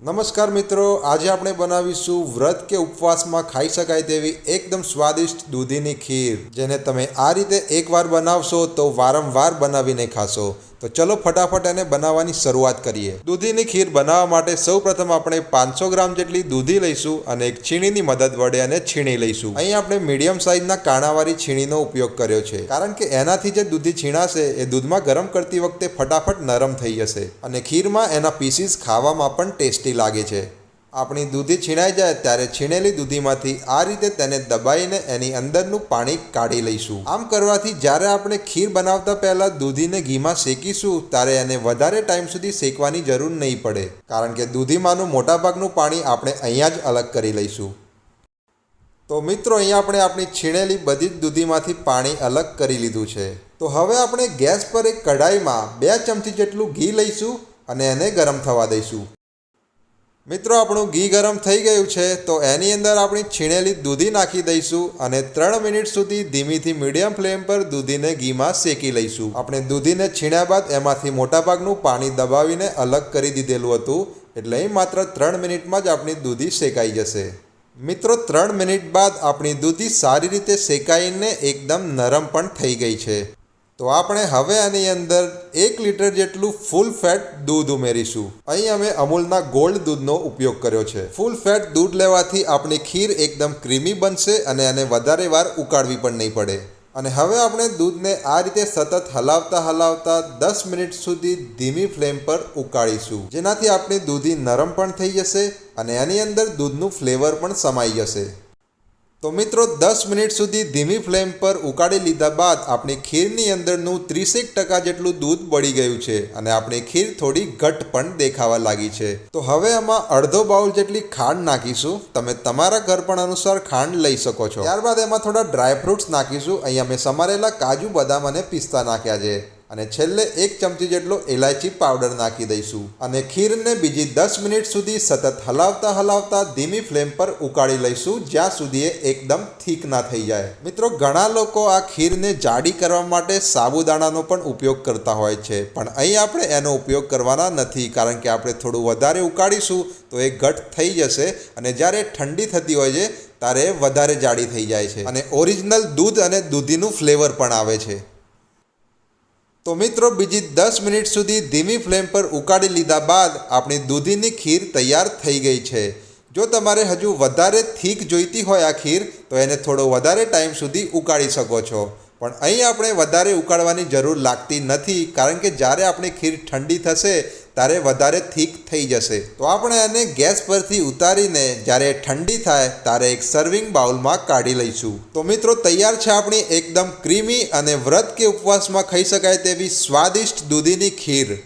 નમસ્કાર મિત્રો, આજે આપણે બનાવીશું વ્રત કે ઉપવાસમાં ખાઈ શકાય તેવી એકદમ સ્વાદિષ્ટ દૂધીની ખીર, જેને તમે આ રીતે એકવાર બનાવશો તો વારંવાર બનાવીને ખાશો. તો ચલો ફટાફટ એને બનાવવાની શરૂઆત કરીએ. દૂધીની ખીર બનાવવા માટે સૌપ્રથમ આપણે પાંચસો ગ્રામ જેટલી દૂધી લઈશું અને એક છીણીની મદદ વડે એને છીણી લઈશું. અહીં આપણે મીડિયમ સાઇઝના કાણાવાળી છીણીનો ઉપયોગ કર્યો છે. કારણ કે એનાથી જે દૂધી છીણાશે, એ દૂધમાં ગરમ કરતી વખતે ફટાફટ નરમ થઈ જશે અને ખીરમાં એના પીસીસ ખાવામાં પણ ટેસ્ટી લાગે છે. આપણી દૂધી છીણાઈ જાય ત્યારે છીણેલી દૂધીમાંથી આ રીતે તેને દબાઈને એની અંદરનું પાણી કાઢી લઈશું. આમ કરવાથી જ્યારે આપણે ખીર બનાવતા પહેલાં દૂધીને ઘીમાં શેકીશું, ત્યારે એને વધારે ટાઈમ સુધી શેકવાની જરૂર નહીં પડે. કારણ કે દૂધીમાંનું મોટાભાગનું પાણી આપણે અહીંયા જ અલગ કરી લઈશું. તો મિત્રો, અહીંયા આપણે આપણી છીણેલી બધી જ દૂધીમાંથી પાણી અલગ કરી લીધું છે. તો હવે આપણે ગેસ પર એક કઢાઈમાં બે ચમચી જેટલું ઘી લઈશું અને એને ગરમ થવા દઈશું. મિત્રો, આપણું ઘી ગરમ થઈ ગયું છે, તો એની અંદર આપણી છીણેલી દૂધી નાખી દઈશું અને ત્રણ મિનિટ સુધી ધીમીથી મીડિયમ ફ્લેમ પર દૂધીને ઘીમાં શેકી લઈશું. આપણે દૂધીને છીણ્યા બાદ એમાંથી મોટાભાગનું પાણી દબાવીને અલગ કરી દીધેલું હતું, એટલે માત્ર ત્રણ મિનિટમાં જ આપણી દૂધી શેકાઈ જશે. મિત્રો, ત્રણ મિનિટ બાદ આપણી દૂધી સારી રીતે શેકાઈને એકદમ નરમ પણ થઈ ગઈ છે. તો આપણે હવે આની અંદર એક લીટર જેટલું ફૂલ ફેટ દૂધ ઉમેરીશું. અહીં અમે અમૂલના ગોલ્ડ દૂધનો ઉપયોગ કર્યો છે. ફૂલ ફેટ દૂધ લેવાથી આપણી ખીર એકદમ ક્રીમી બનશે અને એને વધારે વાર ઉકાળવી પણ નહીં પડે. અને હવે આપણે દૂધને આ રીતે સતત હલાવતા હલાવતા દસ મિનિટ સુધી ધીમી ફ્લેમ પર ઉકાળીશું. જેનાથી આપણી દૂધી નરમ પણ થઈ જશે અને એની અંદર દૂધનું ફ્લેવર પણ સમાઈ જશે. તો મિત્રો, દસ મિનિટ સુધી ધીમી ફ્લેમ પર ઉકાળી લીધા બાદ આપણી ખીરની અંદરનું ત્રીસેક ટકા જેટલું દૂધ બળી ગયું છે અને આપણી ખીર થોડી ઘટ પણ દેખાવા લાગી છે. તો હવે આમાં અડધો બાઉલ જેટલી ખાંડ નાખીશું. તમે તમારા ઘરપણ અનુસાર ખાંડ લઈ શકો છો. ત્યારબાદ એમાં થોડા ડ્રાયફ્રૂટ્સ નાખીશું. અહીંયા મેં સમારેલા કાજુ બદામ અને પિસ્તા નાખ્યા છે. અને છેલ્લે એક ચમચી જેટલો એલાયચી પાવડર નાખી દઈશું. અને ખીરને બીજી દસ મિનિટ સુધી સતત હલાવતા હલાવતા ધીમી ફ્લેમ પર ઉકાળી લઈશું, જ્યાં સુધી એ એકદમ થીક ના થઈ જાય. મિત્રો, ઘણા લોકો આ ખીરને જાડી કરવા માટે સાબુદાણાનો પણ ઉપયોગ કરતા હોય છે. પણ અહીં આપણે એનો ઉપયોગ કરવાના નથી, કારણ કે આપણે થોડું વધારે ઉકાળીશું તો એ ઘટ થઈ જશે અને જ્યારે ઠંડી થતી હોય છે, ત્યારે વધારે જાડી થઈ જાય છે. અને ઓરિજિનલ દૂધ અને દૂધીનું ફ્લેવર પણ આવે છે. તો મિત્રો, બીજી દસ મિનિટ સુધી ધીમી ફ્લેમ પર ઉકાળી લીધા બાદ આપણી દૂધીની ખીર તૈયાર થઈ ગઈ છે. જો તમારે હજુ વધારે થીક જોઈતી હોય આ ખીર, તો એને થોડો વધારે ટાઈમ સુધી ઉકાળી શકો છો. પણ અહીં આપણે વધારે ઉકાળવાની જરૂર લાગતી નથી, કારણ કે જ્યારે આપણી ખીર ઠંડી થશે ત્યારે વધારે થીક થઈ જશે. તો આપણે એને ગેસ પરથી ઉતારીને જ્યારે ઠંડી થાય ત્યારે એક સર્વિંગ બાઉલમાં કાઢી લઈશું. તો મિત્રો તૈયાર છે આપણી એકદમ ક્રીમી અને વ્રત કે ઉપવાસમાં ખાઈ શકાય તેવી સ્વાદિષ્ટ દૂધીની ખીર.